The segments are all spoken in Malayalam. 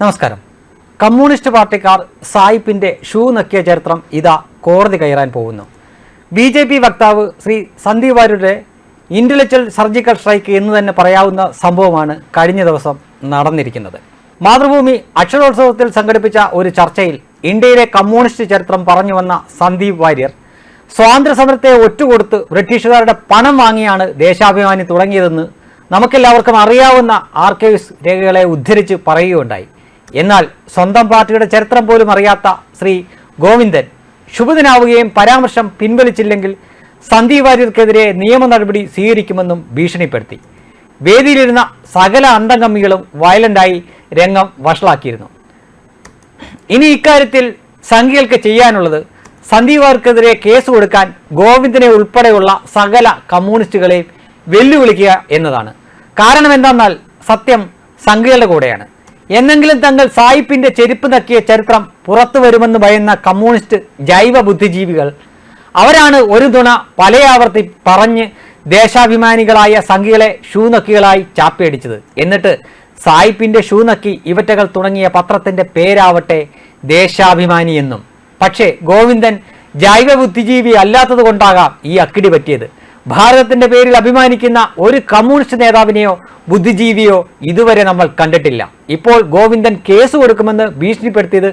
നമസ്കാരം. കമ്മ്യൂണിസ്റ്റ് പാർട്ടിക്കാർ സായിപ്പിന്റെ ഷൂ നക്കിയ ചരിത്രം ഇതാ കോടതി കയറാൻ പോകുന്നു. ബി ജെ പി വക്താവ് ശ്രീ സന്ദീപ് വാര്യരുടെ ഇന്റലക്ച്വൽ സർജിക്കൽ സ്ട്രൈക്ക് എന്ന് തന്നെ പറയാവുന്ന സംഭവമാണ് കഴിഞ്ഞ ദിവസം നടന്നിരിക്കുന്നത്. മാതൃഭൂമി അക്ഷരോത്സവത്തിൽ സംഘടിപ്പിച്ച ഒരു ചർച്ചയിൽ ഇന്ത്യയിലെ കമ്മ്യൂണിസ്റ്റ് ചരിത്രം പറഞ്ഞു വന്ന സന്ദീപ് വാര്യർ സ്വാതന്ത്ര്യ സമരത്തെ ഒറ്റുകൊടുത്ത് ബ്രിട്ടീഷുകാരുടെ പണം വാങ്ങിയാണ് ദേശാഭിമാനി തുടങ്ങിയതെന്ന് നമുക്കെല്ലാവർക്കും അറിയാവുന്ന ആർക്കൈവ്സ് രേഖകളെ ഉദ്ധരിച്ച് പറയുകയുണ്ടായി. എന്നാൽ സ്വന്തം പാർട്ടിയുടെ ചരിത്രം പോലും അറിയാത്ത ശ്രീ ഗോവിന്ദൻ ശുഭദിനാവുകയും പരാമർശം പിൻവലിച്ചില്ലെങ്കിൽ സന്ദീപ് വാര്യർക്കെതിരെ നിയമ നടപടി സ്വീകരിക്കുമെന്നും ഭീഷണിപ്പെടുത്തി. വേദിയിലിരുന്ന സകല അന്തംഗമ്മികളും വയലന്റായി രംഗം വഷളാക്കിയിരുന്നു. ഇനി ഇക്കാര്യത്തിൽ സംഘികൾക്ക് ചെയ്യാനുള്ളത് സന്ദീപ് വാര്യർക്കെതിരെ കേസ് കൊടുക്കാൻ ഗോവിന്ദനെ ഉൾപ്പെടെയുള്ള സകല കമ്മ്യൂണിസ്റ്റുകളെയും വെല്ലുവിളിക്കുക എന്നതാണ്. കാരണം എന്താണെന്നാൽ സത്യം സംഘികളുടെ കൂടെയാണ്. എന്നെങ്കിലും തങ്ങൾ സായിപ്പിന്റെ ചെരുപ്പ് നക്കിയ ചരിത്രം പുറത്തു വരുമെന്ന് ഭയന്ന കമ്മ്യൂണിസ്റ്റ് ജൈവ ബുദ്ധിജീവികൾ. അവരാണ് ഒരു തുണ പലയാവർത്തി പറഞ്ഞ് ദേശാഭിമാനികളായ സംഘികളെ ഷൂ നക്കികളായി ചാപ്പിയടിച്ചത്. എന്നിട്ട് സായിപ്പിന്റെ ഷൂ നക്കി ഇവറ്റകൾ തുടങ്ങിയ പത്രത്തിന്റെ പേരാവട്ടെ ദേശാഭിമാനി എന്നും. പക്ഷേ ഗോവിന്ദൻ ജൈവ ബുദ്ധിജീവി അല്ലാത്തത് കൊണ്ടാകാം ഈ അക്കിടി പറ്റിയത്. ഭാരതത്തിന്റെ പേരിൽ അഭിമാനിക്കുന്ന ഒരു കമ്മ്യൂണിസ്റ്റ് നേതാവിനെയോ ബുദ്ധിജീവിയോ ഇതുവരെ നമ്മൾ കണ്ടിട്ടില്ല. ഇപ്പോൾ ഗോവിന്ദൻ കേസ് കൊടുക്കുമെന്ന് ഭീഷണിപ്പെടുത്തിയത്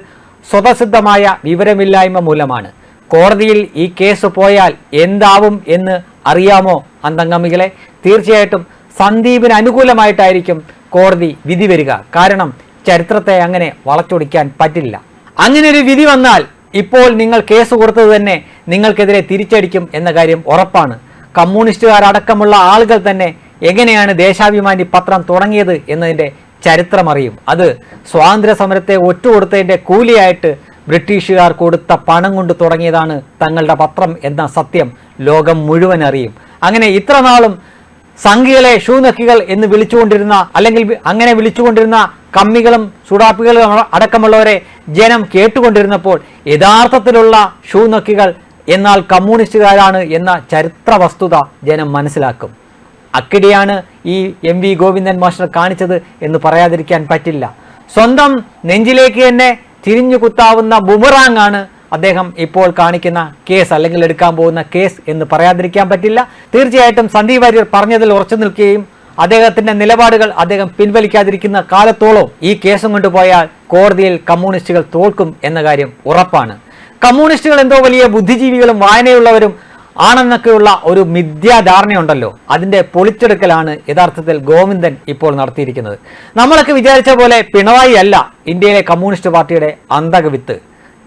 സ്വതസിദ്ധമായ വിവരമില്ലായ്മ മൂലമാണ്. കോടതിയിൽ ഈ കേസ് പോയാൽ എന്താവും എന്ന് അറിയാമോ അന്തംഗമികളെ? തീർച്ചയായിട്ടും സന്ദീപിന് അനുകൂലമായിട്ടായിരിക്കും കോടതി വിധി വരിക. കാരണം ചരിത്രത്തെ അങ്ങനെ വളച്ചൊടിക്കാൻ പറ്റില്ല. അങ്ങനെ ഒരു വിധി വന്നാൽ ഇപ്പോൾ നിങ്ങൾ കേസ് കൊടുത്തത് തന്നെ നിങ്ങൾക്കെതിരെ തിരിച്ചടിക്കും എന്ന കാര്യം ഉറപ്പാണ്. കമ്മ്യൂണിസ്റ്റുകാരടക്കമുള്ള ആളുകൾ തന്നെ എങ്ങനെയാണ് ദേശാഭിമാനി പത്രം തുടങ്ങിയത് എന്നതിന്റെ ചരിത്രമറിയും. അത് സ്വാതന്ത്ര്യ സമരത്തെ ഒറ്റുകൊടുത്തതിന്റെ കൂലിയായിട്ട് ബ്രിട്ടീഷുകാർ കൊടുത്ത പണം കൊണ്ട് തുടങ്ങിയതാണ് തങ്ങളുടെ പത്രം എന്ന സത്യം ലോകം മുഴുവൻ അറിയും. അങ്ങനെ ഇത്രനാളും സംഘികളെ ഷൂനക്കികൾ എന്ന് വിളിച്ചുകൊണ്ടിരുന്ന അല്ലെങ്കിൽ അങ്ങനെ വിളിച്ചുകൊണ്ടിരുന്ന കമ്മികളും സുഡാപ്പികളും അടക്കമുള്ളവരെ ജനം കേട്ടുകൊണ്ടിരുന്നപ്പോൾ യഥാർത്ഥത്തിലുള്ള ഷൂനക്കികൾ എന്നാൽ കമ്മ്യൂണിസ്റ്റുകാരാണ് എന്ന ചരിത്ര വസ്തുത ജനം മനസ്സിലാക്കും. അക്കിടിയാണ് ഈ എം വി ഗോവിന്ദൻ മാസ്റ്റർ കാണിച്ചത് എന്ന് പറയാതിരിക്കാൻ പറ്റില്ല. സ്വന്തം നെഞ്ചിലേക്ക് തന്നെ തിരിഞ്ഞു കുത്താവുന്ന ബുമറാങ് ആണ് അദ്ദേഹം ഇപ്പോൾ കാണിക്കുന്ന കേസ് അല്ലെങ്കിൽ എടുക്കാൻ പോകുന്ന കേസ് എന്ന് പറയാതിരിക്കാൻ പറ്റില്ല. തീർച്ചയായിട്ടും സന്ദീപ് വാര്യർ പറഞ്ഞതിൽ ഉറച്ചു നിൽക്കുകയും അദ്ദേഹത്തിന്റെ നിലപാടുകൾ അദ്ദേഹം പിൻവലിക്കാതിരിക്കുന്ന കാലത്തോളം ഈ കേസും കൊണ്ടുപോയാൽ കോടതിയിൽ കമ്മ്യൂണിസ്റ്റുകൾ തോൽക്കും എന്ന കാര്യം ഉറപ്പാണ്. കമ്മ്യൂണിസ്റ്റുകൾ എന്തോ വലിയ ബുദ്ധിജീവികളും വായനയുള്ളവരും ആണെന്നൊക്കെയുള്ള ഒരു മിഥ്യാധാരണയുണ്ടല്ലോ. അതിന്റെ പൊളിച്ചെടുക്കലാണ് യഥാർത്ഥത്തിൽ ഗോവിന്ദൻ ഇപ്പോൾ നടത്തിയിരിക്കുന്നത്. നമ്മളൊക്കെ വിചാരിച്ച പോലെ പിണറായി അല്ല ഇന്ത്യയിലെ കമ്മ്യൂണിസ്റ്റ് പാർട്ടിയുടെ അന്തകവിത്ത്.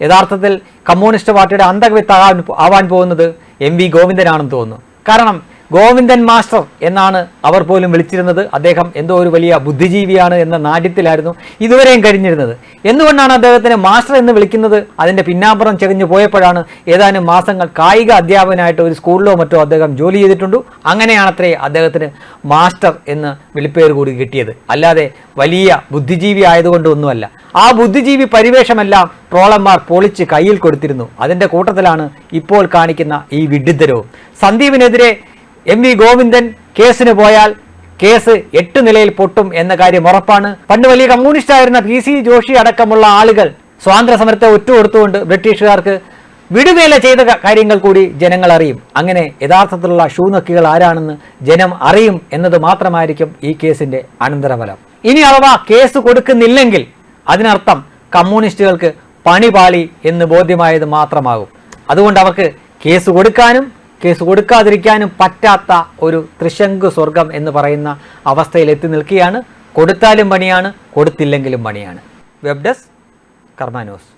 യഥാർത്ഥത്തിൽ കമ്മ്യൂണിസ്റ്റ് പാർട്ടിയുടെ അന്തകവിത്ത് ആവാൻ ആവാൻ പോകുന്നത് എം വി ഗോവിന്ദനാണെന്ന് തോന്നുന്നു. കാരണം ഗോവിന്ദൻ മാസ്റ്റർ എന്നാണ് അവർ പോലും വിളിച്ചിരുന്നത്. അദ്ദേഹം എന്തോ ഒരു വലിയ ബുദ്ധിജീവിയാണ് എന്ന നാട്യത്തിലായിരുന്നു ഇതുവരെയും കഴിഞ്ഞിരുന്നത്. എന്തുകൊണ്ടാണ് അദ്ദേഹത്തിന് മാസ്റ്റർ എന്ന് വിളിക്കുന്നത്? അതിന്റെ പിന്നാമ്പുറം ചെകഞ്ഞു പോയപ്പോഴാണ് ഏതാനും മാസങ്ങൾ കായിക അധ്യാപകനായിട്ട് ഒരു സ്കൂളിലോ മറ്റോ അദ്ദേഹം ജോലി ചെയ്തിട്ടുണ്ട്. അങ്ങനെയാണത്രേ അദ്ദേഹത്തിന് മാസ്റ്റർ എന്ന് വിളിപ്പേര് കൂടി കിട്ടിയത്. അല്ലാതെ വലിയ ബുദ്ധിജീവി ആയതുകൊണ്ടൊന്നുമല്ല. ആ ബുദ്ധിജീവി പരിവേഷമെല്ലാം ട്രോളന്മാർ പൊളിച്ച് കയ്യിൽ കൊടുത്തിരുന്നു. അതിന്റെ കൂട്ടത്തിലാണ് ഇപ്പോൾ കാണിക്കുന്ന ഈ വിഡിദ്ധരവും സന്ദീപിനെതിരെ എം വി ഗോവിന്ദൻ കേസിന് പോയാൽ കേസ് എട്ട് നിലയിൽ പൊട്ടും എന്ന കാര്യം ഉറപ്പാണ്. പണ്ട് വലിയ കമ്മ്യൂണിസ്റ്റ് ആയിരുന്ന പി സി ജോഷി അടക്കമുള്ള ആളുകൾ സ്വാതന്ത്ര്യ സമരത്തെ ഒറ്റുകൊടുത്തുകൊണ്ട് ബ്രിട്ടീഷുകാർക്ക് വിടുവേല ചെയ്ത കാര്യങ്ങൾ കൂടി ജനങ്ങൾ അറിയും. അങ്ങനെ യഥാർത്ഥത്തിലുള്ള ഷൂനക്കികൾ ആരാണെന്ന് ജനം അറിയും എന്നത് മാത്രമായിരിക്കും ഈ കേസിന്റെ അനന്തരഫലം. ഇനി അഥവാ കേസ് കൊടുക്കുന്നില്ലെങ്കിൽ അതിനർത്ഥം കമ്മ്യൂണിസ്റ്റുകൾക്ക് പണിപാളി എന്ന് ബോധ്യമായത് മാത്രമാകും. അതുകൊണ്ട് അവർക്ക് കേസ് കൊടുക്കാനും കേസ് കൊടുക്കാതിരിക്കാനും പറ്റാത്ത ഒരു ത്രിശങ്കു സ്വർഗം എന്ന് പറയുന്ന അവസ്ഥയിൽ എത്തി നിൽക്കുകയാണ്. കൊടുത്താലും പണിയാണ് കൊടുത്തില്ലെങ്കിലും പണിയാണ്. Web desk Karma news.